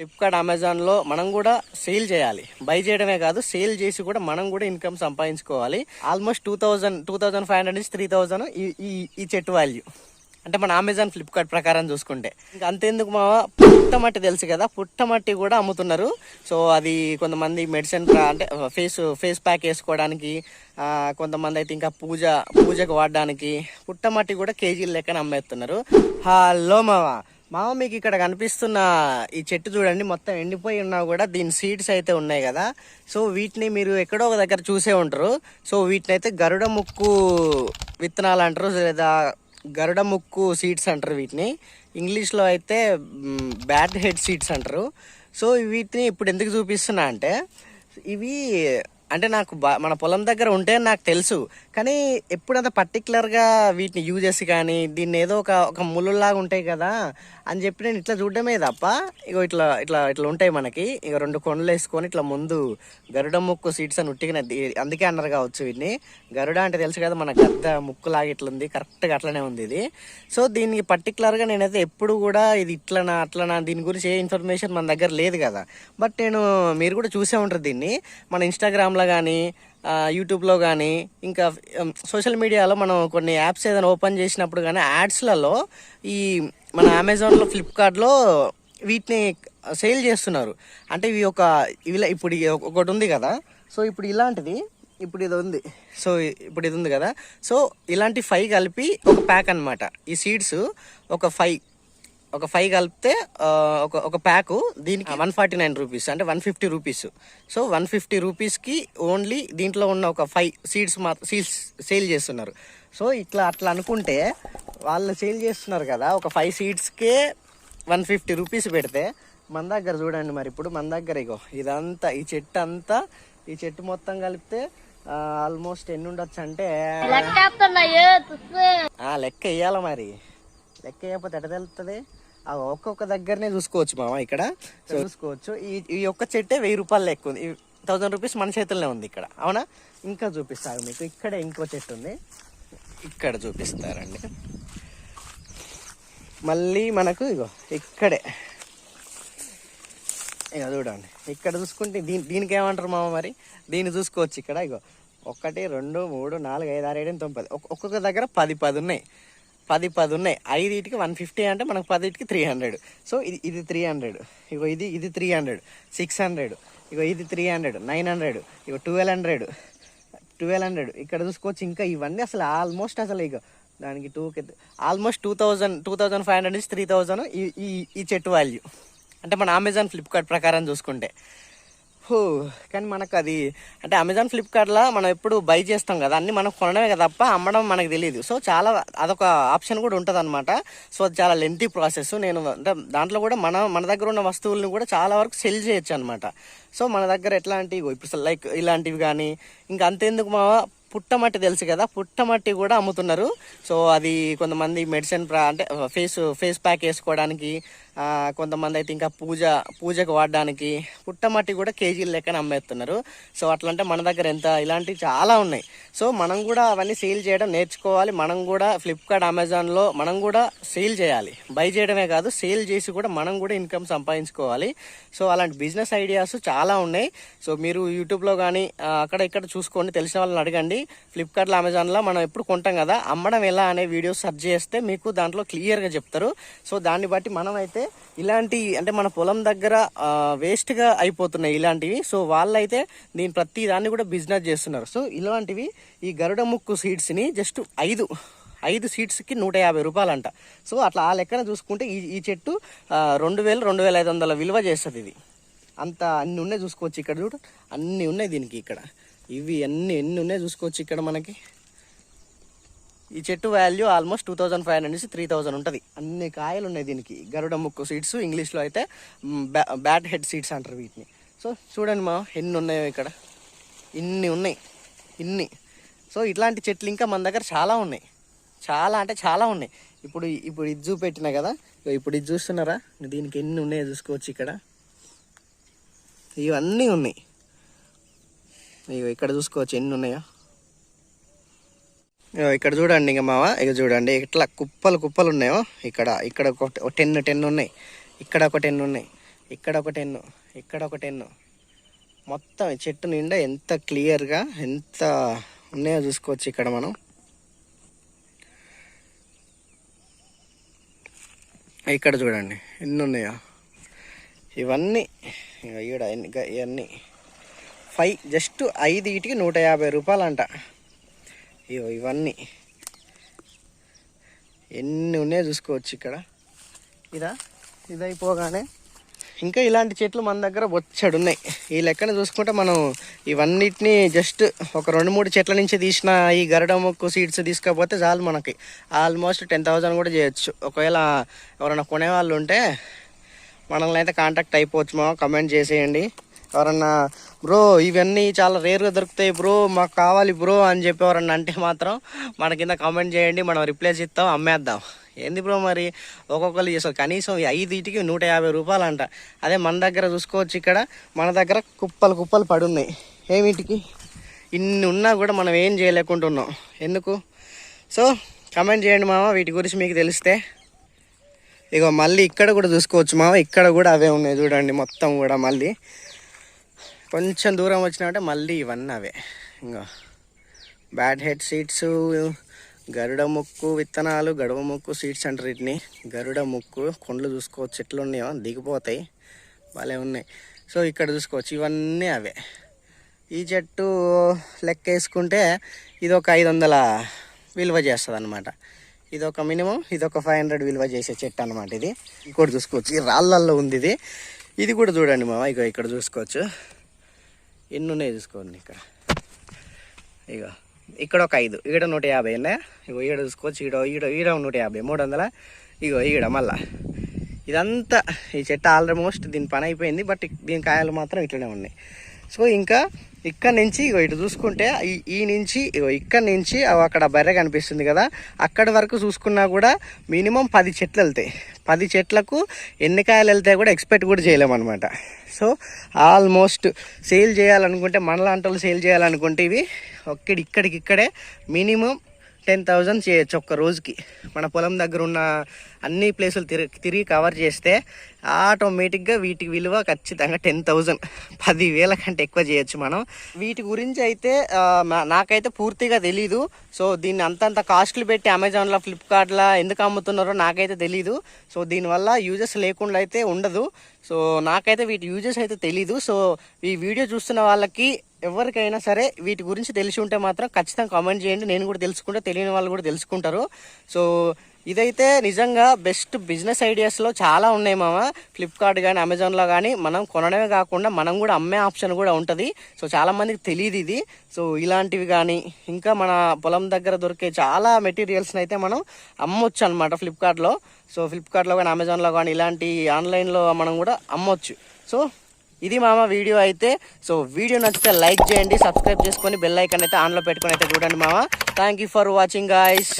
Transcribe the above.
Flipkart అమెజాన్లో మనం కూడా సేల్ చేయాలి. బై చేయడమే కాదు సేల్ చేసి కూడా మనం కూడా ఇన్కమ్ సంపాదించుకోవాలి. Almost two thousand two thousand five hundred నుంచి త్రీ థౌజండ్ ఈ ఈ ఈ చెట్టు వాల్యూ అంటే మన అమెజాన్ ఫ్లిప్కార్ట్ ప్రకారం చూసుకుంటే. ఇంకా అంతేందుకు మా పుట్టమట్టి తెలుసు కదా పుట్టమట్టి కూడా అమ్ముతున్నారు. సో అది కొంతమంది మెడిసిన్ అంటే ఫేస్ ఫేస్ ప్యాక్ వేసుకోవడానికి కొంతమంది అయితే ఇంకా పూజ పూజకు వాడడానికి పుట్టమట్టి కూడా కేజీల లెక్కన అమ్మేస్తున్నారు. హలో మావా? మామ మీకు ఇక్కడ కనిపిస్తున్న ఈ చెట్టు చూడండి మొత్తం ఎండిపోయి ఉన్నా కూడా దీని సీడ్స్ అయితే ఉన్నాయి కదా. సో వీటిని మీరు ఎక్కడో ఒక దగ్గర చూసే ఉంటారు. సో వీటిని అయితే గరుడ ముక్కు విత్తనాలు అంటారు లేదా గరుడ ముక్కు సీడ్స్ అంటారు వీటిని. ఇంగ్లీష్లో అయితే బ్యాడ్ హెడ్ సీడ్స్ అంటారు. సో వీటిని ఇప్పుడు ఎందుకు చూపిస్తున్నా అంటే ఇవి అంటే నాకు బా మన పొలం దగ్గర ఉంటే నాకు తెలుసు. కానీ ఎప్పుడంత పర్టికులర్గా వీటిని యూజ్ చేసి కానీ దీన్ని ఏదో ఒక ఒక ముళ్ళులాగా ఉంటాయి కదా అని చెప్పి నేను ఇట్లా చూడడమే తప్ప ఇగో ఇట్లా ఇట్లా ఇట్లా ఉంటాయి మనకి. ఇక రెండు కొండలు వేసుకొని ఇట్లా ముందు గరుడ ముక్కు సీట్స్ అని ఉట్టిగిన అందుకే అన్నారు కావచ్చు వీటిని. గరుడ అంటే తెలుసు కదా మన గద్ద ముక్కు లాగా ఇట్లా ఉంది. కరెక్ట్గా అట్లనే ఉంది ఇది. సో దీనికి పర్టికులర్గా నేనైతే ఎప్పుడు కూడా ఇది ఇట్లనా అట్లనా దీని గురించి ఏ ఇన్ఫర్మేషన్ మన దగ్గర లేదు కదా. బట్ నేను మీరు కూడా చూసే ఉంటారు దీన్ని. మన ఇన్స్టాగ్రామ్లో కానీ యూట్యూబ్లో కానీ ఇంకా సోషల్ మీడియాలో మనం కొన్ని యాప్స్ ఏదైనా ఓపెన్ చేసినప్పుడు కానీ యాడ్స్లలో ఈ మన అమెజాన్లో ఫ్లిప్కార్ట్లో వీటిని సేల్ చేస్తున్నారు. అంటే ఇవి ఒక ఇలా ఇప్పుడు ఒకటి ఉంది కదా. సో ఇప్పుడు ఇలాంటిది ఇప్పుడు ఇది ఉంది. సో ఇప్పుడు ఇది ఉంది కదా. సో ఇలాంటి ఫైవ్ కలిపి ఒక ప్యాక్ అన్నమాట. ఈ సీడ్స్ ఒక ఫైవ్ ఒక ఫైవ్ కలిపితే ఒక ఒక ప్యాకు దీనికి వన్ ఫార్టీ నైన్ రూపీస్ అంటే one fifty rupees so one fifty రూపీస్కి ఓన్లీ దీంట్లో ఉన్న ఒక ఫైవ్ సీడ్స్ మా సీడ్స్ సేల్ చేస్తున్నారు. సో ఇట్లా అట్లా అనుకుంటే వాళ్ళు సేల్ చేస్తున్నారు కదా ఒక ఫైవ్ సీడ్స్కే వన్ ఫిఫ్టీ రూపీస్ పెడితే మన దగ్గర చూడండి మరి ఇప్పుడు మన దగ్గర ఇగో ఇదంతా ఈ చెట్టు అంతా ఈ చెట్టు మొత్తం కలిపితే ఆల్మోస్ట్ ఎన్ని ఉండొచ్చు అంటే లెక్క వేయాల మరి. లెక్క వేయకపోతే ఎట తెలుస్తుంది ఒక్కొక్క దగ్గరనే చూసుకోవచ్చు మామ ఇక్కడ. చూసుకోవచ్చు. ఈ ఈ ఒక్క చెట్టే వెయ్యి రూపాయలు లెక్క ఉంది. థౌజండ్ రూపీస్ మన చేతుల్లోనే ఉంది ఇక్కడ. అవునా? ఇంకా చూపిస్తారు మీకు. ఇక్కడే ఇంకో చెట్టు ఉంది. ఇక్కడ చూపిస్తారండి. మళ్ళీ మనకు ఇగో ఇక్కడే. ఇక చూడండి. ఇక్కడ చూసుకుంటే దీని దీనికి ఏమంటారు మామ మరి? దీన్ని చూసుకోవచ్చు ఇక్కడ. ఇగో ఒకటి రెండు మూడు నాలుగు ఐదు ఆరు ఏడు తొమ్మిది ఒక్కొక్క దగ్గర పది పది ఉన్నాయి. పది పది ఉన్నాయి. ఐదుటికి వన్ ఫిఫ్టీ అంటే మనకు పదిటికి త్రీ హండ్రెడ్. సో ఇది ఇది త్రీ హండ్రెడ్. ఇగో ఇది ఇది త్రీ హండ్రెడ్. Six hundred. ఇగో ఇది త్రీ హండ్రెడ్. Nine hundred. ఇగో ట్వెల్వ్ హండ్రెడ్. Twelve hundred. ఇక్కడ చూసుకోవచ్చు ఇంకా ఇవన్నీ అసలు ఆల్మోస్ట్ అసలు ఇక దానికి two almost two thousand two thousand five hundred నుంచి త్రీ థౌజండ్ ఈ ఈ ఈ చెట్టు వాల్యూ. అంటే మన అమెజాన్ ఫ్లిప్కార్ట్ ప్రకారం చూసుకుంటే. కానీ మనకు అది అంటే అమెజాన్ ఫ్లిప్కార్ట్లో మనం ఎప్పుడు బై చేస్తాం కదా అన్నీ మనం కొనడమే కదా తప్ప అమ్మడం మనకు తెలియదు. సో చాలా అదొక ఆప్షన్ కూడా ఉంటుంది అనమాట సో అది చాలా లెంతీ ప్రాసెస్ నేను అంటే దాంట్లో కూడా మన మన దగ్గర ఉన్న వస్తువులను కూడా చాలా వరకు సెల్ చేయొచ్చు అనమాట సో మన దగ్గర ఎట్లాంటివి ఇప్పుడు లైక్ ఇలాంటివి కానీ ఇంకా అంతేందుకు మా పుట్టమట్టి తెలుసు కదా పుట్టమట్టి కూడా అమ్ముతున్నారు. సో అది కొంతమంది మెడిసిన్ ప్రా అంటే ఫేస్ ఫేస్ ప్యాక్ వేసుకోవడానికి కొంతమంది అయితే ఇంకా పూజ పూజకు వాడడానికి పుట్టమట్టి కూడా కేజీల లెక్కన అమ్మేస్తున్నారు. సో అట్లా అంటే మన దగ్గర ఎంత ఇలాంటివి చాలా ఉన్నాయి. సో మనం కూడా అవన్నీ సేల్ చేయడం నేర్చుకోవాలి. మనం కూడా ఫ్లిప్కార్ట్ అమెజాన్లో మనం కూడా సేల్ చేయాలి. బై చేయడమే కాదు సేల్ చేసి కూడా మనం కూడా ఇన్కమ్ సంపాదించుకోవాలి. సో అలాంటి బిజినెస్ ఐడియాస్ చాలా ఉన్నాయి. సో మీరు యూట్యూబ్లో కానీ అక్కడ ఇక్కడ చూసుకోండి. తెలిసిన వాళ్ళని అడగండి. ఫ్లిప్కార్ట్లో అమెజాన్లో మనం ఎప్పుడు కొంటాం కదా అమ్మడం ఎలా అనే వీడియో సెర్చ్ చేస్తే మీకు దాంట్లో క్లియర్గా చెప్తారు. సో దాన్ని బట్టి మనం అయితే ఇలాంటి అంటే మన పొలం దగ్గర వేస్ట్గా అయిపోతున్నాయి ఇలాంటివి. సో వాళ్ళైతే దీని ప్రతి దాన్ని కూడా బిజినెస్ చేస్తున్నారు. సో ఇలాంటివి ఈ గరుడ ముక్కు సీడ్స్ని జస్ట్ ఐదు ఐదు సీట్స్కి నూట యాభై రూపాయలు అంట సో అట్లా ఆ లెక్కన చూసుకుంటే ఈ ఈ చెట్టు రెండు వేలు రెండు వేల ఐదు వందల విలువ చేస్తుంది ఇది. అంత అన్ని ఉన్నాయి చూసుకోవచ్చు ఇక్కడ చూడు. అన్నీ ఉన్నాయి దీనికి ఇక్కడ. ఇవి అన్ని ఎన్ని ఉన్నాయి చూసుకోవచ్చు ఇక్కడ మనకి? ఈ చెట్టు value almost two thousand five hundred నుంచి త్రీ థౌజండ్ ఉంటుంది. అన్ని కాయలు ఉన్నాయి దీనికి. గరుడ ముక్కు సీడ్స్ ఇంగ్లీష్లో అయితే బ్యాట్ హెడ్ సీడ్స్ అంటారు వీటిని. సో చూడండి మా ఎన్ని ఉన్నాయో ఇక్కడ. ఇన్ని ఉన్నాయి. ఇన్ని. సో ఇట్లాంటి చెట్లు ఇంకా మన దగ్గర చాలా ఉన్నాయి. చాలా అంటే చాలా ఉన్నాయి. ఇప్పుడు ఇప్పుడు ఇది చూపెట్టినా కదా? ఇగో ఇప్పుడు ఇది చూస్తున్నారా? దీనికి ఎన్ని ఉన్నాయో చూసుకోవచ్చు ఇక్కడ. ఇవన్నీ ఉన్నాయి. ఇగో ఇక్కడ చూసుకోవచ్చు ఎన్ని ఉన్నాయో. ఇగో ఇక్కడ చూడండి ఇంకా మావ ఇక చూడండి ఇట్లా కుప్పలు కుప్పలు ఉన్నాయో. ఇక్కడ ఇక్కడ ఒక టెన్ టెన్ ఉన్నాయి. ఇక్కడ ఒక టెన్ ఉన్నాయి. ఇక్కడ ఒక టెన్ ఇక్కడ ఒక టెన్. మొత్తం చెట్టు నిండా ఎంత క్లియర్గా ఎంత ఉన్నాయో చూసుకోవచ్చు ఇక్కడ మనం. ఇక్కడ చూడండి ఎన్ని ఉన్నాయో. ఇవన్నీ ఇగో ఈడ ఇవన్నీ. ఫైవ్ జస్ట్ ఐదు ఇటుకి నూట యాభై రూపాయలు అంట ఇవన్నీ. ఎన్ని ఉన్నాయో చూసుకోవచ్చు ఇక్కడ. ఇదా ఇదైపోగానే ఇంకా ఇలాంటి చెట్లు మన దగ్గర బొచ్చడు ఉన్నాయి ఈ లెక్కన చూసుకుంటే మనం ఇవన్నిటిని జస్ట్ ఒక రెండు మూడు చెట్ల నుంచి తీసిన ఈ గరడ మొక్కు సీడ్స్ తీసుకపోతే చాలు మనకి. ఆల్మోస్ట్ టెన్ థౌజండ్ కూడా చేయొచ్చు. ఒకవేళ ఎవరైనా కొనేవాళ్ళు ఉంటే మనల్ని అయితే కాంటాక్ట్ అయిపోవచ్చు. మా కమెంట్ చేసేయండి. ఎవరన్నా బ్రో ఇవన్నీ చాలా రేర్గా దొరుకుతాయి బ్రో మాకు కావాలి బ్రో అని చెప్పేవారని అంటే మాత్రం మన కింద కామెంట్ చేయండి మనం రిప్లేస్ ఇస్తాం అమ్మేద్దాం. ఏంది బ్రో మరి? ఒక్కొక్కరు చేస్తారు. కనీసం ఐదుటికి నూట యాభై రూపాయలు అంట అదే మన దగ్గర చూసుకోవచ్చు ఇక్కడ మన దగ్గర కుప్పలు కుప్పలు పడున్నాయి. ఏమిటికి? ఇన్ని ఉన్నా కూడా మనం ఏం చేయలేకుంటున్నాం. ఎందుకు? సో కమెంట్ చేయండి మామ వీటి గురించి మీకు తెలిస్తే. ఇగో మళ్ళీ ఇక్కడ కూడా చూసుకోవచ్చు మామ ఇక్కడ కూడా అవే ఉన్నాయి చూడండి మొత్తం కూడా మళ్ళీ. కొంచెం దూరం వచ్చినామంటే మళ్ళీ ఇవన్నీ అవే ఇంకా బ్యాడ్ హెడ్ సీడ్స్ గరుడ ముక్కు విత్తనాలు గడవ ముక్కు సీడ్స్ అంటారు వీటిని. గరుడ ముక్కు కొండలు చూసుకోవచ్చు. చెట్లు ఉన్నాయో దిగిపోతాయి. భలే ఉన్నాయి. సో ఇక్కడ చూసుకోవచ్చు. ఇవన్నీ అవే. ఈ చెట్టు లెక్క వేసుకుంటే ఇది ఒక ఐదు వందల విలువ చేస్తుంది అనమాట ఇది ఒక మినిమం ఇది ఒక ఫైవ్ హండ్రెడ్ విలువ చేసే చెట్టు అనమాట ఇది. ఇంకోటి చూసుకోవచ్చు. ఈ రాళ్ళల్లో ఉంది ఇది. ఇది కూడా చూడండి మామ. ఇక ఇక్కడ చూసుకోవచ్చు. ఎన్ని ఉన్నాయి చూసుకోండి ఇక్కడ. ఇక ఇక్కడ ఒక ఐదు ఈడ నూట యాభై ఉన్నాయి. ఇగో ఈడ చూసుకోవచ్చు ఈడ ఈడ ఈడ నూట యాభై మూడు వందల. ఇగో ఈడ మళ్ళా. ఇదంతా ఈ చెట్టు ఆల్మోస్ట్ దీని పని అయిపోయింది బట్ దీని కాయలు మాత్రం ఇట్లనే ఉన్నాయి. సో ఇంకా ఇక్కడ నుంచి ఇగో ఇటు చూసుకుంటే ఈ ఈ నుంచి ఇగో ఇక్కడ నుంచి అవి అక్కడ బర్రె కనిపిస్తుంది కదా అక్కడి వరకు చూసుకున్నా కూడా మినిమం పది చెట్లు వెళ్తాయి. పది చెట్లకు ఎన్ని కాయలు వెళ్తాయి కూడా ఎక్స్పెక్ట్ కూడా చేయలేమన్నమాట. సో ఆల్మోస్ట్ సేల్ చేయాలనుకుంటే మనలాంటి వాళ్ళు సేల్ చేయాలనుకుంటే ఇవి ఒక్కడి ఇక్కడికి ఇక్కడే మినిమం టెన్ థౌజండ్ చేయొచ్చు ఒక్క రోజుకి. మన పొలం దగ్గర ఉన్న అన్ని ప్లేసులు తిరిగి తిరిగి కవర్ చేస్తే ఆటోమేటిక్గా వీటికి విలువ ఖచ్చితంగా టెన్ థౌజండ్. పదివేల కంటే ఎక్కువ చేయొచ్చు మనం. వీటి గురించి అయితే నాకైతే పూర్తిగా తెలీదు. సో దీన్ని అంతంత కాస్ట్లు పెట్టి అమెజాన్లో ఫ్లిప్కార్ట్లో ఎందుకు అమ్ముతున్నారో నాకైతే తెలీదు. సో దీనివల్ల యూజెస్ లేకుండా అయితే ఉండదు. సో నాకైతే వీటి యూజెస్ అయితే తెలీదు. సో ఈ వీడియో చూస్తున్న వాళ్ళకి ఎవరికైనా సరే వీటి గురించి తెలిసి ఉంటే మాత్రం ఖచ్చితంగా కామెంట్ చేయండి. నేను కూడా తెలుసుకుంటే తెలియని వాళ్ళు కూడా తెలుసుకుంటారు. సో ఇదైతే నిజంగా బెస్ట్ బిజినెస్ ఐడియాస్లో చాలా ఉన్నాయి మామ. ఫ్లిప్కార్ట్ కానీ అమెజాన్లో కానీ మనం కొనడమే కాకుండా మనం కూడా అమ్మే ఆప్షన్ కూడా ఉంటుంది. సో చాలామందికి తెలియదు ఇది. సో ఇలాంటివి కానీ ఇంకా మన పొలం దగ్గర దొరికే చాలా మెటీరియల్స్ని అయితే మనం అమ్మొచ్చు అనమాట ఫ్లిప్కార్ట్లో సో ఫ్లిప్కార్ట్లో కానీ అమెజాన్లో కానీ ఇలాంటి ఆన్లైన్లో మనం కూడా అమ్మొచ్చు. సో ఇది మామ వీడియో అయితే. సో వీడియో నచ్చితే లైక్ చేయండి సబ్స్క్రైబ్ చేసుకొని బెల్ ఐకాన్ అయితే ఆన్లో పెట్టుకొని అయితే చూడండి మామ. Thank you for watching guys